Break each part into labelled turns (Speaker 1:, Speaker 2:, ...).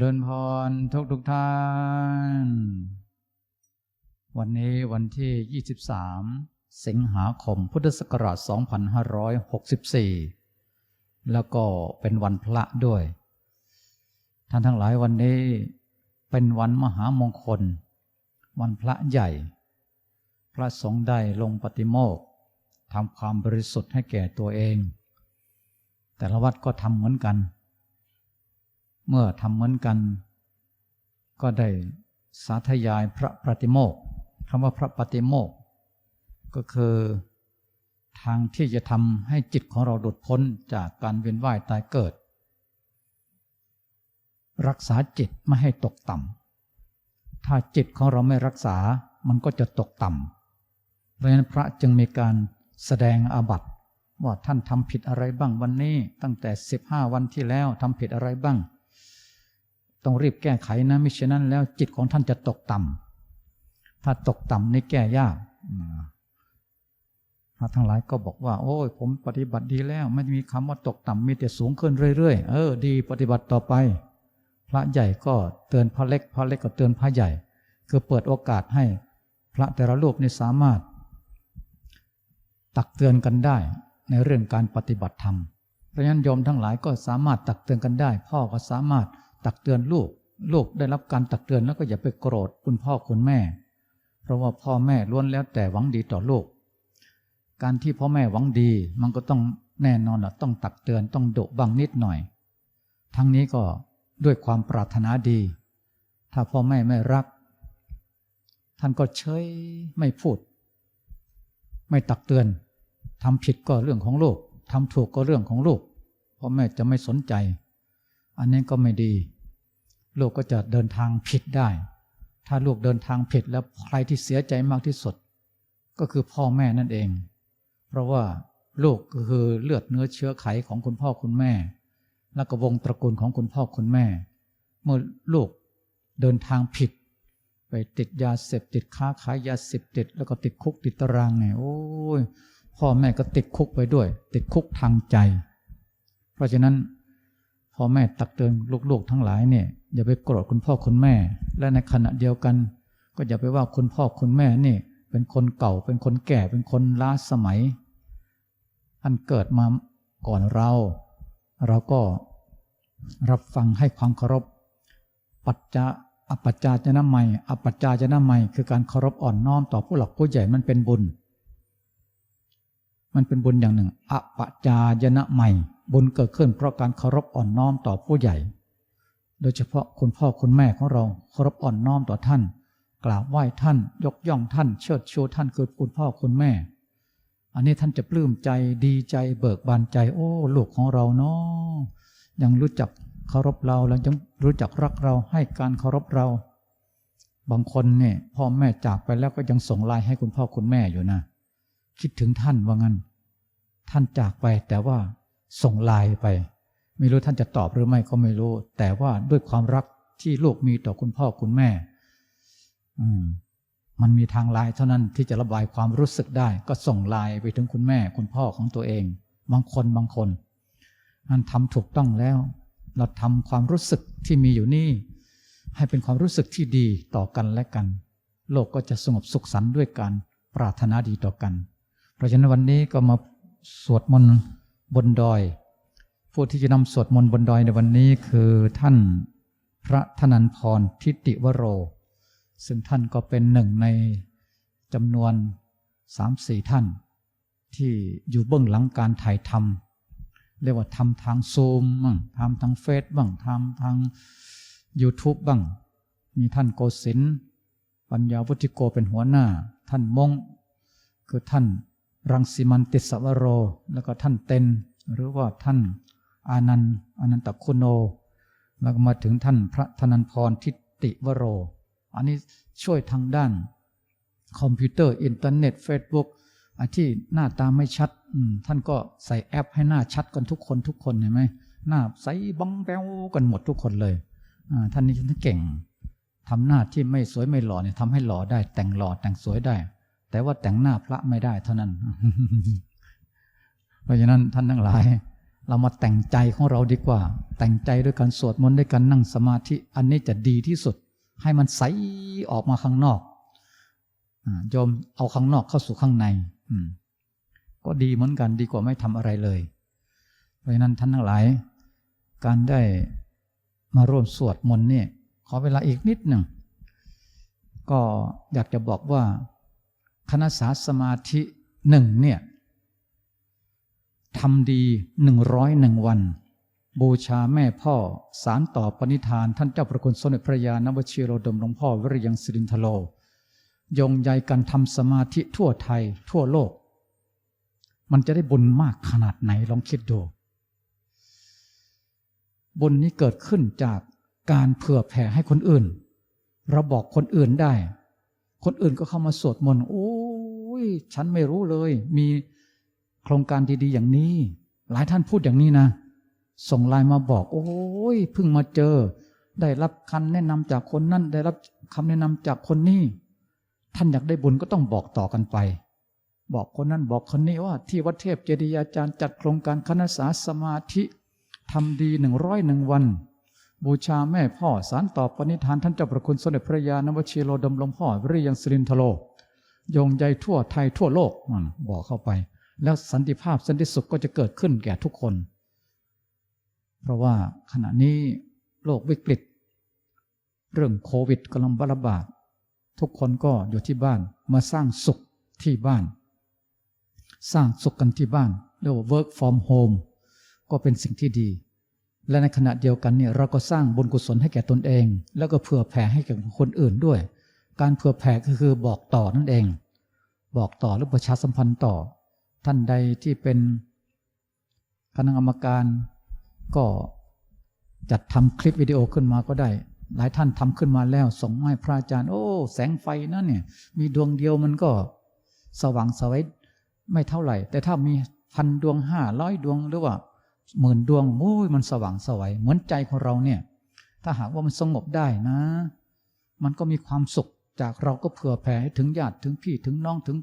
Speaker 1: เจริญพรทุกทุกท่าน วันนี้วันที่ 23 สิงหาคมพุทธศักราช 2564 แล้วก็เป็นวันพระด้วย ท่านทั้งหลายวันนี้เป็นวันมหามงคล วันพระใหญ่ พระสงฆ์ได้ลงปฏิโมกข์ทำความบริสุทธิ์ให้แก่ตัวเอง แต่ละวัดก็ทำเหมือนกัน เมื่อทำเหมือนกัน ก็ได้สาธยายพระปฏิโมกข์คำว่าพระปฏิโมกข์ก็คือทางที่จะทำให้จิตของเราหลุดพ้นจากการเวียนว่ายตายเกิด รักษาจิตไม่ให้ตกต่ำถ้าจิตของเราไม่รักษามันก็จะตกต่ำเพราะฉะนั้นพระจึงมีการแสดงอาบัติว่าท่านทำผิดอะไรบ้างวันนี้ตั้งแต่ 15 วันที่แล้วทำผิดอะไรบ้าง ต้องรีบแก้ไขนะมิฉะนั้นแล้วจิตของท่านจะตกต่ำถ้าตกต่ำนี่แก้ยากพระทั้งหลายก็บอกว่า โอ้ยผมปฏิบัติดีแล้ว ไม่มีคำว่าตกต่ำมีแต่สูงขึ้นเรื่อยๆเออดีปฏิบัติต่อไป พระใหญ่ก็เตือนพระเล็ก พระเล็กก็เตือนพระใหญ่ คือเปิดโอกาสให้พระแต่ละรูปนี่สามารถ ตักเตือนกันได้ในเรื่องการปฏิบัติธรรมเพราะฉะนั้นโยมทั้งหลายก็สามารถตักเตือนกันได้ พ่อก็สามารถ ตักเตือนลูก ลูกได้รับการตักเตือนแล้วก็อย่าไปโกรธคุณพ่อคุณแม่ เพราะว่าพ่อแม่ล้วนแล้วแต่หวังดีต่อลูก การที่พ่อแม่หวังดี มันก็ต้องแน่นอนละต้องตักเตือนต้องดุบังนิดหน่อย ทั้งนี้ก็ด้วยความปรารถนาดี ถ้าพ่อแม่ไม่รัก ท่านก็เฉยไม่พูด ไม่ตักเตือนทำผิดก็เรื่องของลูกทำถูกก็เรื่องของลูกพ่อแม่จะไม่สนใจ อันนี้ก็ไม่ดี ลูกก็จะเดินทางผิดได้ ถ้าลูกเดินทางผิดแล้วใครที่เสียใจมากที่สุด ก็คือพ่อแม่นั่นเอง เพราะว่าลูกก็คือเลือดเนื้อเชื้อไขของคุณพ่อคุณแม่ และก็วงตระกูลของคุณพ่อคุณแม่ เมื่อลูกเดินทางผิด ไปติดยาเสพติดค้าขายยาเสพติดแล้วก็ติดคุกติดตารางเนี่ยโอ้ยพ่อแม่ก็ติดคุกไปด้วย ติดคุกทางใจ เพราะฉะนั้น พ่อแม่ตักเตือนลูกๆทั้งหลายเนี่ยอย่าไปโกรธคุณพ่อคุณแม่ และในขณะเดียวกัน ก็อย่าไปว่าคุณพ่อคุณแม่นี่เป็นคนเก่าเป็นคนแก่เป็นคนล้าสมัยท่านเกิดมาก่อนเรา เราก็รับฟังให้ความเคารพ ปัจจะอปัจจาจนะใหม่อปัจจาจนะใหม่คือการเคารพอ่อนน้อมต่อผู้หลักผู้ใหญ่มันเป็นบุญ มันเป็นบุญอย่างหนึ่งอปัจจายนะใหม่ บุญเกิดขึ้นเพราะการเคารพอ่อนน้อมต่อผู้ใหญ่ โดยเฉพาะคุณพ่อคุณแม่ของเราเคารพอ่อนน้อมต่อท่าน กราบไหว้ท่าน ยกย่องท่าน เชิดชูท่านคือคุณพ่อคุณแม่ อันนี้ท่านจะปลื้มใจดีใจเบิกบานใจ โอ้ลูกของเราเนาะยังรู้จักเคารพเราแล้วยังรู้จักรักเราให้การเคารพเรา บางคนเนี่ยพ่อแม่จากไปแล้วก็ยังส่งไลน์ให้คุณพ่อคุณแม่อยู่นะ คิดถึงท่านว่างั้น ท่านจากไปแต่ว่า ส่งไลน์ไป ไม่รู้ท่านจะตอบหรือไม่ก็ไม่รู้ แต่ว่าด้วยความรักที่ลูกมีต่อคุณพ่อคุณแม่ อืมมันมีทางไลน์เท่านั้นที่จะระบายความรู้สึกได้ ก็ส่งไลน์ไปถึงคุณแม่ คุณพ่อของตัวเอง บางคนบางคนนั่นทำถูกต้องแล้ว เราทำความรู้สึกที่มีอยู่นี่ ให้เป็นความรู้สึกที่ดีต่อกันและกัน โลกก็จะสงบสุขสันต์ด้วยการปรารถนาดีต่อกัน เพราะฉะนั้นวันนี้ก็มาสวดมนต์ บนดอย ผู้ที่จะนำสวดมนต์บนดอยในวันนี้คือท่านพระธนันพรทิติวโร ซึ่งท่านก็เป็นหนึ่งในจำนวนสามสี่ท่าน ที่อยู่เบื้องหลังการถ่ายทำเรียกว่าทำทางซูมบ้างทำทางเฟซบ้างทำทาง YouTube บ้าง มีท่านโกศินปัญญาวุฒิโกเป็นหัวหน้า ท่านมง คือท่าน รังสิมันติสวโร แล้วก็ท่านเต็นหรือว่าท่านอานันต์อนันตคุณโน แล้วก็มาถึงท่านพระธนันพรทิติวโร อันนี้ช่วยทางด้าน คอมพิวเตอร์อินเทอร์เน็ตเฟซบุ๊กอันที่หน้าตาไม่ชัด ท่านก็ใส่แอปให้หน้าชัดกันทุกคนทุกคนเห็นไหมหน้าใสบังแปวกันหมดทุกคนเลยท่านนี้ท่านเก่งทำหน้าที่ไม่สวยไม่หล่อเนี่ยทำให้หล่อได้แต่งหล่อแต่งสวยได้ แต่ว่าแต่งหน้าพระไม่ได้เท่านั้น เพราะฉะนั้นท่านทั้งหลาย เรามาแต่งใจของเราดีกว่า แต่งใจด้วยการสวดมนต์ด้วยการนั่งสมาธิ อันนี้จะดีที่สุด ให้มันใสออกมาข้างนอกโยมเอาข้างนอกเข้าสู่ข้างในก็ดีเหมือนกันดีกว่าไม่ทำอะไรเลย เพราะฉะนั้นท่านทั้งหลาย การได้มาร่วมสวดมนต์นี่ขอเวลาอีกนิดหนึ่งก็อยากจะบอกว่า คณะสาสมาธิหนึ่งเนี่ยทำดีหนึ่งร้อยหนึ่งวัน บูชาแม่พ่อสารต่อปณิธานท่านเจ้าประคุณสมเด็จพระยานวชิโรดมหลวงพ่อวริยังสิรินทโล ยงใยกันทำสมาธิทั่วไทย ทั่วโลก มันจะได้บุญมากขนาดไหนลองคิดดู บุญนี้เกิดขึ้นจากการเผื่อแผ่ให้คนอื่น เราบอกคนอื่นได้ คนอื่นก็เข้ามาสวดมนต์โอ้ยฉันไม่รู้เลย มีโครงการดีๆอย่างนี้ หลายท่านพูดอย่างนี้นะ ส่งไลน์มาบอก โอ้ยเพิ่งมาเจอ ได้รับคำแนะนำจากคนนั้นได้รับคำแนะนำจากคนนี้ท่านอยากได้บุญก็ต้องบอกต่อกันไป บอกคนนั้นบอกคนนี้ว่า ที่วัดเทพเจดียาจารย์จัดโครงการคณะสาสมาธิทำดีหนึ่งร้อยหนึ่งวัน บูชาแม่พ่อสารต่อปณิธานท่านเจ้าประคุณสมเด็จพระยานวชิโรดมหลวงพ่อวิริยังสิรินทโลยงใยทั่วไทยทั่วโลกบอกเข้าไป แล้วสันติภาพสันติสุขก็จะเกิดขึ้นแก่ทุกคน เพราะว่าขณะนี้โลกวิกฤต เรื่องโควิดกำลังระบาดทุกคนก็อยู่ที่บ้านมาสร้างสุขที่บ้าน สร้างสุขกันที่บ้านเรียกว่า work from home ก็เป็นสิ่งที่ดี และในขณะเดียวกันเนี่ยเราก็สร้างบุญกุศลให้แก่ตนเอง แล้วก็เผื่อแผ่ให้แก่คนอื่นด้วย การเผื่อแผ่ก็คือบอกต่อนั่นเอง บอกต่อหรือประชาสัมพันธ์ต่อ ท่านใดที่เป็นคณะกรรมการก็จัดทำคลิปวิดีโอขึ้นมาก็ได้ หลายท่านทำขึ้นมาแล้วส่งมาให้พระอาจารย์ โอ้ แสงไฟนั่นเนี่ย มีดวงเดียวมันก็สว่างสวัยไม่เท่าไหร่ แต่ถ้ามีพันดวงห้าร้อยดวงหรือว่า หมื่นดวงโอ้ยมันสว่างสวัยเหมือนใจของเราเนี่ย ถ้าหากว่ามันสงบได้นะ มันก็มีความสุขจากเราก็เผื่อแผ่ให้ถึงญาติถึงพี่ถึงน้องถึง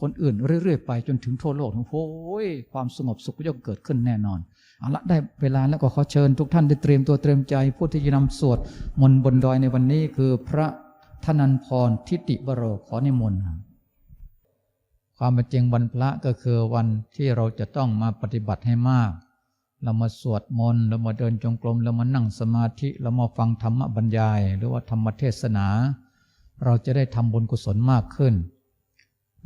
Speaker 1: คนอื่นเรื่อยๆ ไปจนถึงทั่วโลกโอ้ยความสงบสุขก็จะเกิดขึ้นแน่นอนเอาละได้เวลาแล้วก็ขอเชิญทุกท่านได้เตรียมตัวเตรียมใจผู้ที่จะนำสวดมนต์บนดอยในวันนี้คือพระธนันพรทิติบโรขอนิมนต์ความเป็นจริงวันพระก็คือวันที่เราจะต้องมาปฏิบัติให้มาก เรามาสวดมนต์เรามาเดินจงกรมเรามานั่งสมาธิเรามาฟังธรรมบรรยาย หรือว่าธรรมเทศนา เราจะได้ทำบุญกุศลมากขึ้น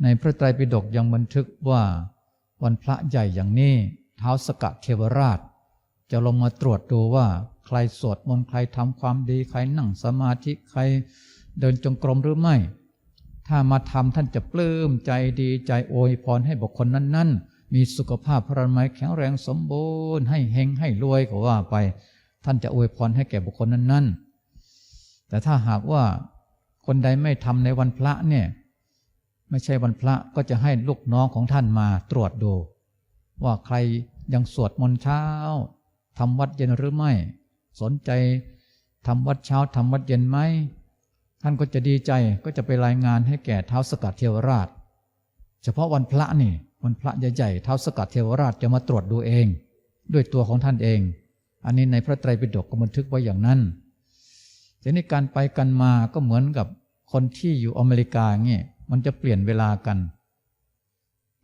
Speaker 1: ในพระไตรปิฎกยังบันทึกว่า วันพระใหญ่อย่างนี้เท้าสกะเทวราช จะลงมาตรวจดูว่าใครสวดมนต์ใครทำความดีใครนั่งสมาธิใครเดินจงกรมหรือไม่ ถ้ามาทำท่านจะปลื้มใจดีใจโอยพรให้บุคคลนั้น ๆ มีสุขภาพพระมัยแข็งแรงสมบูรณ์ ให้เฮงให้รวยก็ว่าไป ท่านจะอวยพรให้แก่บุคคลนั้น ๆ แต่ถ้าหากว่าคนใดไม่ทำในวันพระเนี่ยไม่ใช่วันพระก็จะให้ลูกน้องของท่านมาตรวจดู ว่าใครยังสวดมนต์เช้าทำวัดเย็นหรือไม่ สนใจทำวัดเช้าทำวัดเย็นไหมท่านก็จะดีใจก็จะไปรายงานให้แก่เท้าสกัดเทวราช เฉพาะวันพระนี่ วันพระใหญ่ๆเท้าสกัดเทวราชจะมาตรวจดูเอง ด้วยตัวของท่านเอง อันนี้ในพระไตรปิฎกก็บันทึกไว้อย่างนั้นทีนี้การไปกันมาก็เหมือนกับคนที่อยู่อเมริกาเงี้ยมันจะเปลี่ยนเวลากัน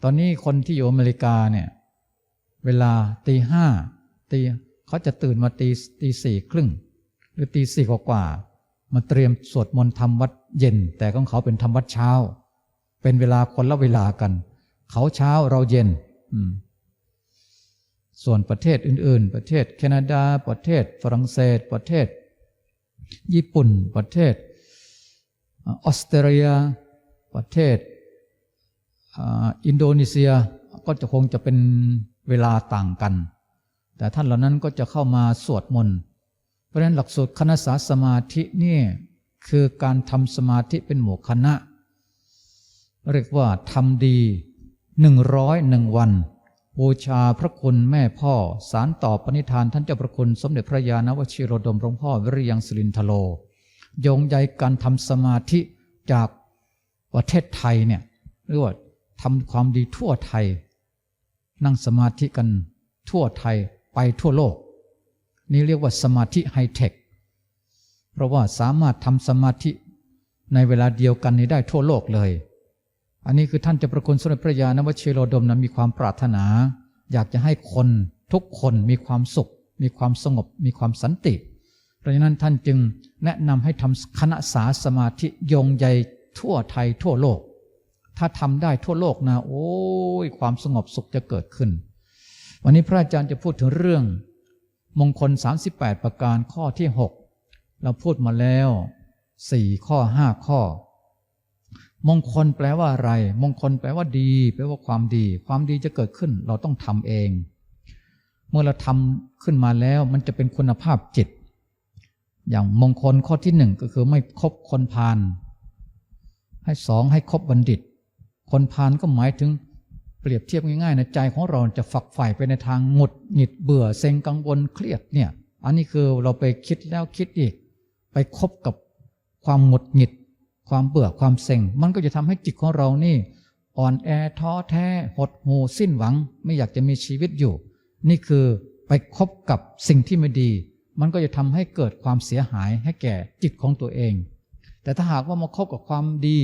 Speaker 1: ตอนนี้คนที่อยู่อเมริกาเนี่ยเวลาตีห้าตีเขาจะตื่นมาตีตีสี่ครึ่ง หรือตีสี่กว่ามาเตรียมสวดมนต์ทำวัดเย็น แต่ของเขาเป็นทำวัดเช้า เป็นเวลาคนละเวลากัน เขาเช้าเราเย็น ส่วนประเทศอื่น ๆ ประเทศแคนาดา ประเทศฝรั่งเศส ประเทศ ญี่ปุ่น ประเทศออสเตรเลีย ประเทศอินโดนีเซีย ก็จะคงจะเป็นเวลาต่างกัน แต่ท่านเหล่านั้นก็จะเข้ามาสวดมนต์ เพราะฉะนั้นหลักสูตรคณะสาสมาธินี่คือการทำสมาธิเป็นหมู่คณะ เรียกว่าทำดี หนึ่งร้อยหนึ่งวันบูชาพระคุณแม่พ่อ สารต่อปณิธานท่านเจ้าพระคุณสมเด็จพระยาณวชิโรดมหลวงพ่อวิริยังสลินทโลยงใยการทำสมาธิจากประเทศไทยเนี่ยเรียกว่าทำความดีทั่วไทย นั่งสมาธิกันทั่วไทยไปทั่วโลก นี่เรียกว่าสมาธิไฮเทคเพราะว่าสามารถทำสมาธิในเวลาเดียวกันนี้ได้ทั่วโลกเลย อันนี้คือท่านจะประคุณสมเด็จพระยาณวชิโรดมนะมีความปรารถนา อยากจะให้คนทุกคนมีความสุข มีความสงบ มีความสันติ เพราะฉะนั้นท่านจึงแนะนำให้ทำคณะสาสมาธิยงใหญ่ทั่วไทยทั่วโลก ถ้าทำได้ทั่วโลกนะโอ้ยความสงบสุขจะเกิดขึ้น วันนี้พระอาจารย์จะพูดถึงเรื่อง มงคล 38 ประการข้อที่ 6 เราพูดมาแล้ว 4 ข้อ 5 ข้อ มงคลแปลว่าอะไร มงคลแปลว่าดี แปลว่าความดี ความดีจะเกิดขึ้น เราต้องทำเอง เมื่อเราทำขึ้นมาแล้ว มันจะเป็นคุณภาพจิต อย่างมงคลข้อที่หนึ่งก็คือไม่คบคนพาลให้สองให้คบบัณฑิต คนพาลก็หมายถึงเปรียบเทียบง่ายๆในะใจของเราจะฝักใฝ่ไปในทางหงุดหงิดเบื่อเซ็งกังวลเครียดเนี่ย อันนี้คือเราไปคิดแล้วคิดอีก ไปคบกับความหงุดหงิด ความเบื่อความเซ็ง มันก็จะทำให้จิตของเรานี่ อ่อนแอท้อแท้ หดหูสิ้นหวัง ไม่อยากจะมีชีวิตอยู่ นี่คือไปคบกับสิ่งที่ไม่ดี มันก็จะทำให้เกิดความเสียหายให้แก่จิตของตัวเอง แต่ถ้าหากว่ามาคบกับความดี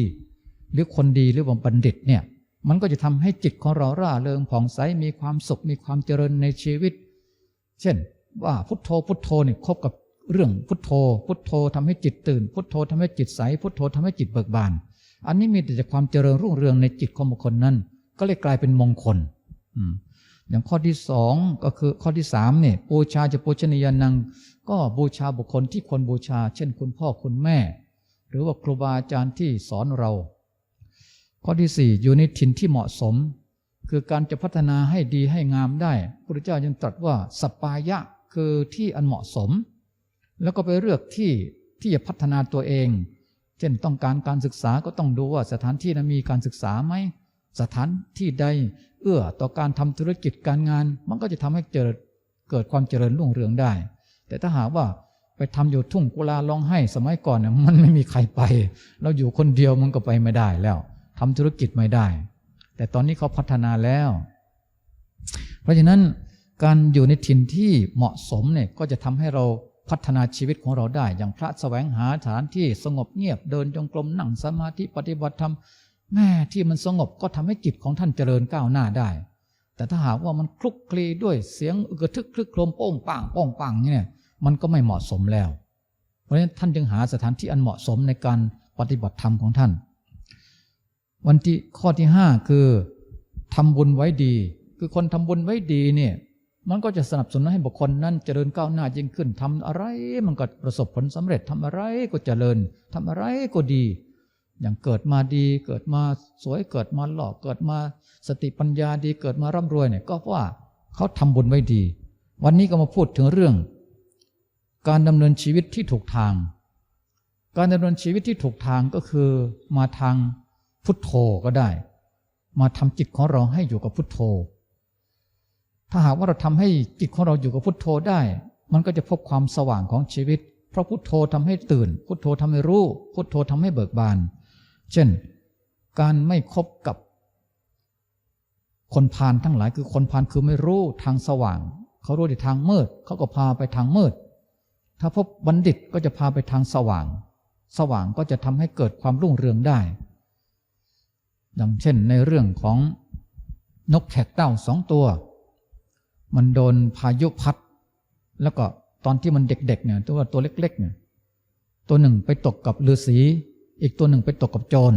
Speaker 1: หรือคนดีหรือว่าบัณฑิตเนี่ยมันก็จะทำให้จิตของเราร่าเริงผ่องใสมีความสุขมีความเจริญในชีวิต เช่น ว่าพุทโธพุทโธเนี่ยคบกับ เรื่องพุทโธ พุทโธทำให้จิตตื่น พุทโธทำให้จิตใส พุทโธทำให้จิตเบิกบาน อันนี้มีแต่จากความเจริญรุ่งเรืองในจิตของบุคคลนั้น ก็เลยกลายเป็นมงคลอย่างข้อที่สองก็คือข้อที่สามเนี่ยบูชาจะปูชนียานัง ก็บูชาบุคคลที่ควรบูชา เช่นคุณพ่อคุณแม่ หรือว่าครูบาอาจารย์ที่สอนเรา ข้อที่สี่อยู่ในถิ่นที่เหมาะสม คือการจะพัฒนาให้ดีให้งามได้พระพุทธเจ้ายังตรัสว่าสปายะคือที่อันเหมาะสม แล้วก็ไปเลือกที่ที่จะพัฒนาตัวเอง เช่นต้องการการศึกษาก็ต้องดูว่าสถานที่นั้นมีการศึกษาไหม สถานที่ใด เอื้อต่อการทำธุรกิจการงาน มันก็จะทำให้เกิดเกิดความเจริญรุ่งเรืองได้ แต่ถ้าหากว่าไปทำอยู่ทุ่งกุลาร้องไห้สมัยก่อนเนี่ยมันไม่มีใครไป เราอยู่คนเดียวมันก็ไปไม่ได้แล้วทำธุรกิจไม่ได้ แต่ตอนนี้เขาพัฒนาแล้ว เพราะฉะนั้นการอยู่ในถิ่นที่เหมาะสมเนี่ยก็จะทำให้เรา พัฒนาชีวิตของเราได้ อย่างพระแสวงหาสถานที่สงบเงียบเดินจงกรมนั่งสมาธิปฏิบัติธรรมแม่ที่มันสงบก็ทำให้จิตของท่านเจริญก้าวหน้าได้ แต่ถ้าหากว่ามันคลุกคลีด้วยเสียงกระทึกคลึกโครมโป้งปังโป้งปังเนี่ยมันก็ไม่เหมาะสมแล้ว เพราะฉะนั้นท่านจึงหาสถานที่อันเหมาะสมในการปฏิบัติธรรมของท่าน วันที่ข้อที่ห้าคือทำบุญไว้ดี คือคนทำบุญไว้ดีเนี่ย มันก็จะสนับสนุนให้บุคคลนั้นเจริญก้าวหน้ายิ่งขึ้นทำอะไร มันก็ประสบผลสำเร็จทำอะไรก็เจริญทำอะไรก็ดี อย่างเกิดมาดีเกิดมาสวยเกิดมาหล่อเกิดมาสติปัญญาดีเกิดมาร่ำรวยเนี่ยก็เพราะว่าเขาทำบุญไว้ดี วันนี้ก็มาพูดถึงเรื่อง การดำเนินชีวิตที่ถูกทาง การดำเนินชีวิตที่ถูกทางก็คือมาทางพุทโธก็ได้ มาทำจิตของเราให้อยู่กับพุทโธ ถ้าหากว่าเราทำให้จิตของเราอยู่กับพุทโธได้ มันก็จะพบความสว่างของชีวิต เพราะพุทโธทำให้ตื่น พุทโธทำให้รู้ พุทโธทำให้เบิกบาน เช่น การไม่คบกับ คนพาลทั้งหลายคือคนพาลคือไม่รู้ทางสว่าง เขารู้ในทางมืด เขาก็พาไปทางมืด ถ้าพบบัณฑิตก็จะพาไปทางสว่าง สว่างก็จะทำให้เกิดความรุ่งเรืองได้อย่างเช่นในเรื่องของนกแขกเต้าสองตัว มันโดนพายุพัด แล้วก็ตอนที่มันเด็กๆเนี่ยตัวตัวเล็ก ๆ เนี่ย ตัวหนึ่งไปตกกับฤาษีอีกตัวหนึ่งไปตกกับโจร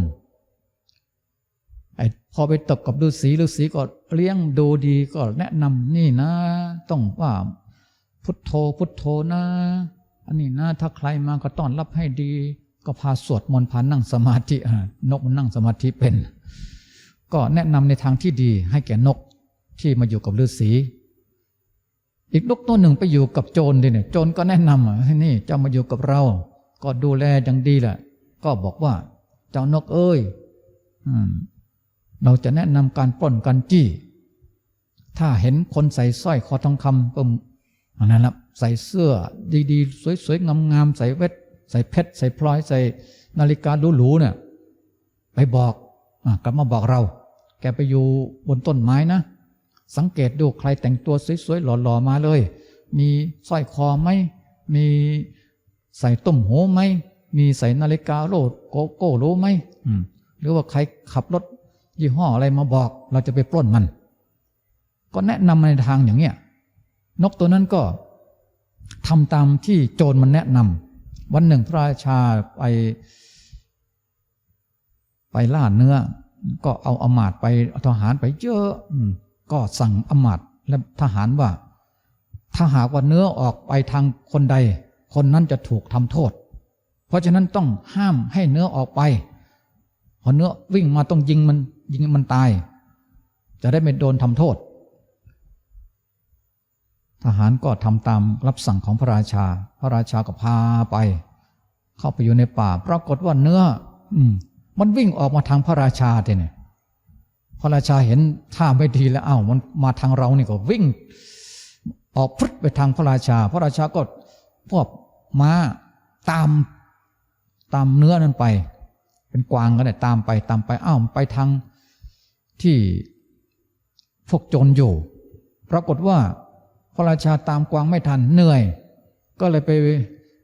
Speaker 1: ไอ้พอไปตกกับฤาษีฤาษีก็เลี้ยงดูดีก็แนะนำนี่นะ ต้องว่าพุทโธพุทโธนะ อันนี้นะ ถ้าใครมาก็ต้อนรับให้ดี ก็พาสวดมนต์พานั่งสมาธินกมันนั่งสมาธิเป็น ก็แนะนำในทางที่ดีให้แก่นกที่มาอยู่กับฤาษี อีกนกตัวหนึ่งไปอยู่กับโจรดิเนี่ยโจรก็แนะนำอะให้นี่เจ้ามาอยู่กับเรา ก็ดูแลอย่างดีแหละ ก็บอกว่า เจ้านกเอ้ยเราจะแนะนำการปล้นการจี้ ถ้าเห็นคนใส่สร้อยคอทองคำก็อันนั้นละใส่เสื้อดีๆ สวยๆ งามๆ ใส่เวทใส่เพชร ใส่พลอย ใส่นาฬิกาหรูๆเนี่ย ไปบอกอกลับมาบอกเรา แกไปอยู่บนต้นไม้นะ สังเกตดูใครแต่งตัวสวยๆหล่อๆมาเลย มีสร้อยคอไหม มีใส่ต้มหูไหม มีใส่นาฬิกาโลดโกโก้รู้ไหมหรือว่าใครขับรถยี่ห้ออะไรมาบอก เราจะไปปล้นมัน ก็แนะนำในทางอย่างเนี้ยนกตัวนั้นก็ทำตามที่โจรมันแนะนำวันหนึ่งพระราชาไปไปล่าเนื้อ ก็เอาอมาตไปทหารไปเยอะ ก็สั่งอำมาตย์และทหารว่า ถ้าหากว่าเนื้อออกไปทางคนใด คนนั้นจะถูกทำโทษ เพราะฉะนั้นต้องห้ามให้เนื้อออกไปพอเนื้อวิ่งมาต้องยิงมันยิงมันตาย จะได้ไม่โดนทำโทษ ทหารก็ทำตามรับสั่งของพระราชา พระราชาก็พาไป เข้าไปอยู่ในป่า ปรากฏว่าเนื้อ อืมมันวิ่งออกมาทางพระราชาทีเนี่ย พระราชาเห็นท่าไม่ดีแล้วอ้าวมันมาทางเรานี่ก็วิ่ง ออกพรึดไปทางพระราชา พระราชาก็พวกม้าตามตามเนื้อนั้นไป เป็นกวางกันเนี่ยตามไปตามไปอ้าวไปทางที่พวกโจรอยู่ ปรากฏว่าพระราชาตามกวางไม่ทันเหนื่อย ก็เลยไป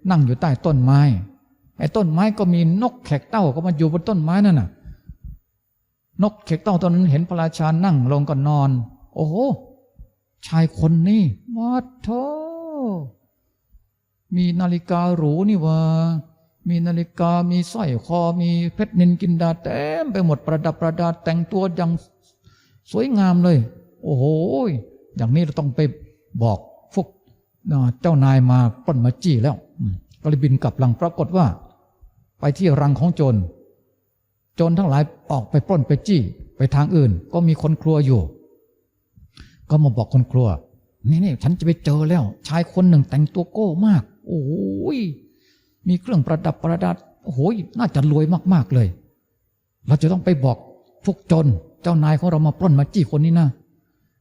Speaker 1: นั่งอยู่ใต้ต้นไม้ไอ้ต้นไม้ก็มีนกแขกเต้าก็มาอยู่บนต้นไม้นั่นน่ะ นกแขกเต้าตอนนั้นเห็นพระราชานั่งลงก็นอน โอ้โห ชายคนนี้วัดโทมีนาฬิกาหรูนี่ว่ามีนาฬิกามีสร้อยคอมีเพชรนินกินดาเต็มไปหมดประดับประดาแต่งตัวอย่างสวยงามเลย โอ้โห อย่างนี้เราต้องไปบอกพวกเจ้านายมาปล้นมาจี้แล้วก็เลยบินกลับหลังปรากฏว่า ไปที่รังของโจร จรทั้งหลายออกไปปล้นไปจี้ไปทางอื่น ก็มีคนครัวอยู่ ก็มาบอกคนครัว นี่นี่ฉันจะไปเจอแล้ว ชายคนหนึ่งแต่งตัวโก้มาก โอ้ยมีเครื่องประดับประดับโอ้โหน่าจะรวยมากๆเลย เราจะต้องไปบอกพวกจรเจ้านายของเรามาปล้นมาจี้คนนี้นะ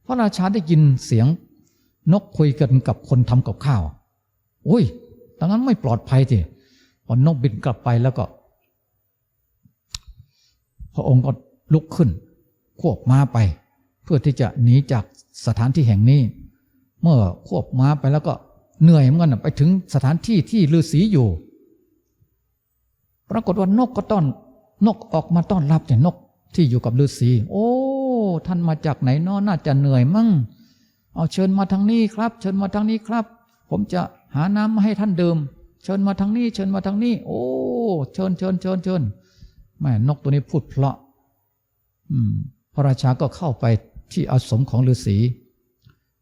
Speaker 1: พระราชาได้ยินเสียงนกคุยกันกับคนทำกับข้าวโอ้ยดังนั้นไม่ปลอดภัยทีพอนกบินกลับไปแล้วก็ ระองค์ก็ลุกขึ้น ควบม้าไป เพื่อที่จะหนีจากสถานที่แห่งนี้ เมื่อควบม้าไปแล้วก็เหนื่อยเหมือนกันไปถึงสถานที่ที่ฤาษีอยู่ ปรากฏว่านกก็ต้อน นกออกมาต้อนรับแต่นกที่อยู่กับฤาษีโอ้ท่านมาจากไหนนาะน่าจะเหนื่อยมั่ง เอาเชิญมาทางนี้ครับ เชิญมาทางนี้ครับ ผมจะหาน้ำมาให้ท่านดื่ม เชิญมาทางนี้ เชิญมาทางนี้ โอ้ เชิญเชิญเชิญเชิญ แม่นกตัวนี้พูดเพราะอืมพระราชาก็เข้าไปที่อาสมของฤาษี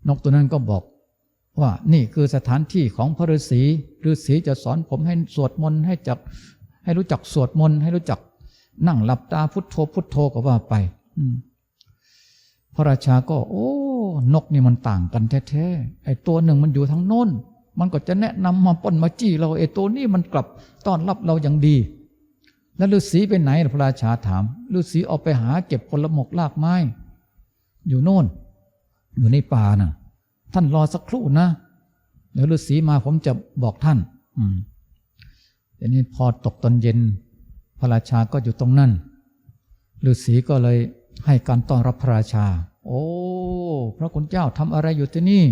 Speaker 1: นกตัวนั้นก็บอกว่านี่คือสถานที่ของพระฤาษีฤาษีจะสอนผมให้สวดมนต์ให้จักให้รู้จักสวดมนต์ให้รู้จักนั่งหลับตาพุทโธพุทโธก็ว่าไปพระราชาก็ โอ้ นกนี่มันต่างกันแท้ๆไอ้ตัวหนึ่งมันอยู่ทางโน้น มันก็จะแนะนำมาป้นมาจี้เราไอ้ตัวนี้มันกลับต้อนรับเราอย่างดี แล้วฤาษีไปไหนพระราชาถามฤาษีออกไปหาเก็บผลหมกลากไม้ อยู่โน่น อยู่ในป่าน่ะ ท่านรอสักครู่นะเดี๋ยวฤาษีมาผมจะบอกท่าน อืมทีนี้พอตกตอนเย็น พระราชาก็อยู่ตรงนั้นฤาษีก็เลยให้การต้อนรับพระราชา โอ้พระคุณเจ้าทำอะไรอยู่ที่นี่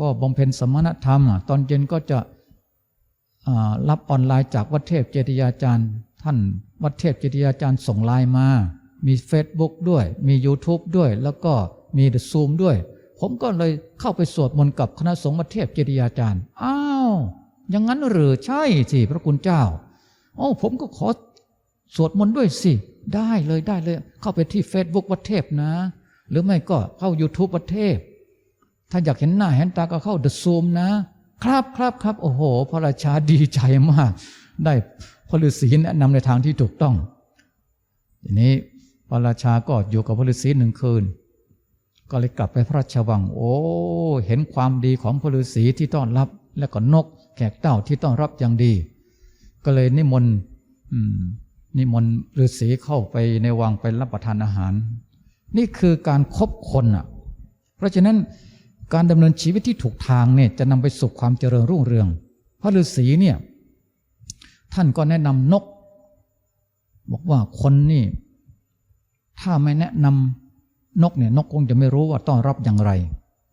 Speaker 1: ก็บำเพ็ญสมณธรรม ตอนเย็นก็จะรับออนไลน์จากวัดเทพเจติยาจารย์ ท่านวัดเทพเจติยาจารย์ส่งไลน์มา มี Facebook ด้วย มี YouTube ด้วย แล้วก็มีเดซูมด้วย ผมก็เลยเข้าไปสวดมนต์กับคณะสงฆ์วัดเทพเจติยาจารย์ อ้าว อย่างนั้นหรือใช่สิพระคุณเจ้า โอ้ผมก็ขอสวดมนต์ด้วยสิ ได้เลยได้เลย เข้าไปที่ Facebook วัดเทพนะ หรือไม่ก็เข้า YouTube วัดเทพ ถ้าอยากเห็นหน้าเห็นตาก็เข้าเดอะซูมนะ ครับครับครับโอ้โห พระราชาดีใจมาก ได้ พระฤาษีแนะนำในทางที่ถูกต้องทีนี้พระราชาก็อยู่กับพระฤาษีหนึ่งคืน ก็เลยกลับไปพระราชวัง โอ้เห็นความดีของพระฤาษีที่ต้อนรับ และก็นกแขกเต้าที่ต้อนรับอย่างดี ก็เลยนิมนต์นิมนต์ฤาษีเข้าไปในวังไปรับประทานอาหาร นี่คือการครบคนอะ เพราะฉะนั้นการดำเนินชีวิตที่ถูกทางเนี่ยจะนำไปสู่ความเจริญรุ่งเรือง พระฤาษีเนี่ย ท่านก็แนะนำนก บอกว่าคนนี่ ถ้าไม่แนะนำนกเนี่ยนกคงจะไม่รู้ว่าต้อนรับอย่างไร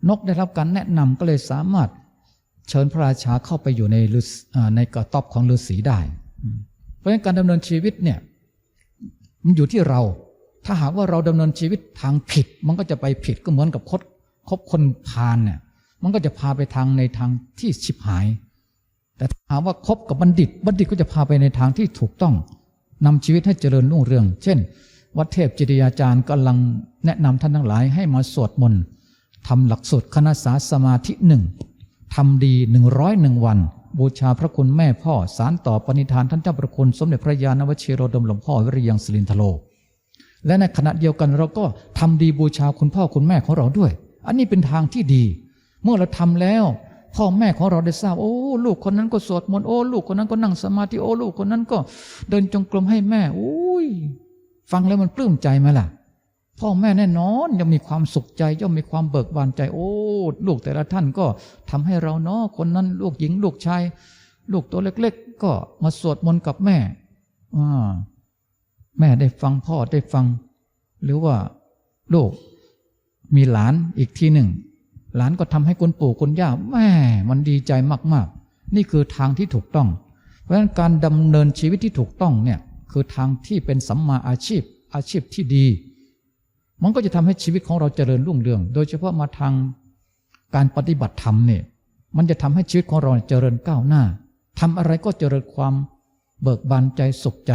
Speaker 1: นกได้รับการแนะนำก็เลยสามารถเชิญพระราชาเข้าไปอยู่ในในกระต๊อบของฤาษีได้ เพราะฉะนั้นการดำเนินชีวิตเนี่ยมันอยู่ที่เรา ถ้าหากว่าเราดำเนินชีวิตทางผิด มันก็จะไปผิดก็เหมือนกับคดคบคนพาลเนี่ย มันก็จะพาไปทางในทางที่ฉิบหาย แต่ถาหากว่าคบกับบัณฑิต บัณฑิตก็จะพาไปในทางที่ถูกต้องนำชีวิตให้เจริญรุ่งเรือง เช่น วัดเทพจิตยาจารย์กำลังแนะนำท่านทั้งหลายให้มาสวดมนต์ทำหลักสูตรคณะสาสมาธิหนึ่งทำดีหนึ่งร้อยหนึ่งวัน บูชาพระคุณแม่พ่อ สารต่อปณิธานท่านเจ้าประคุณ สมเด็จพระยาณวชิโรดมหลวงพ่อวิริยังสลินทโล และในขณะเดียวกันเราก็ทำดีบูชาคุณพ่อคุณแม่ของเราด้วย อันนี้เป็นทางที่ดี เมื่อเราทำแล้ว พ่อแม่ของเราได้ทราบ โอ้ ลูกคนนั้นก็สวดมนต์โอ้ลูกคนนั้นก็นั่งสมาธิโอ้ลูกคนนั้นก็ เดินจงกรมให้แม่โอ้ยฟังแล้วมันปลื้มใจไหมล่ะ พ่อแม่แน่นอนย่อมมีความสุขใจย่อมมีความเบิกบานใจ โอ้ ลูกแต่ละท่านก็ทำให้เราเนาะคนนั้น ลูกหญิงลูกชายลูกตัวเล็ก ๆ ก็มาสวดมนต์กับแม่อ่าแม่ได้ฟังพ่อได้ฟัง หรือว่าลูกมีหลานอีกทีหนึ่ง หลานก็ทำให้คุณปู่คุณย่าแม่มันดีใจมากๆ นี่คือทางที่ถูกต้อง เพราะฉะนั้นการดำเนินชีวิตที่ถูกต้องเนี่ยคือทางที่เป็นสัมมาอาชีพ อาชีพที่ดี มันก็จะทำให้ชีวิตของเราเจริญรุ่งเรือง โดยเฉพาะมาทางการปฏิบัติธรรมเนี่ยมันจะทำให้ชีวิตของเราเจริญก้าวหน้าทำอะไรก็เจริญความเบิกบานใจสุขใจ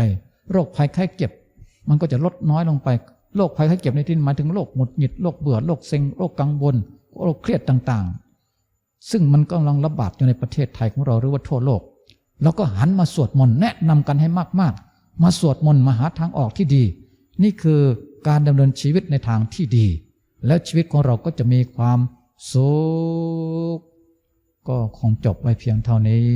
Speaker 1: โรคภัยไข้เจ็บ มันก็จะลดน้อยลงไป โรคภัยไข้เจ็บในที่นี้หมายถึงโรคหงุดหงิดโรคเบื่อโรคเซ็งโรคกังวล โรคเครียดต่างๆ ซึ่งมันกำลังระบาดอยู่ในประเทศไทยของเราหรือว่าทั่วโลก เราก็หันมาสวดมนต์แนะนำกันให้มากๆ มาสวดมนต์มาหาทางออกที่ดี นี่คือการดำเนินชีวิตในทางที่ดี แล้วชีวิตของเราก็จะมีความสุขก็คงจบไว้เพียงเท่านี้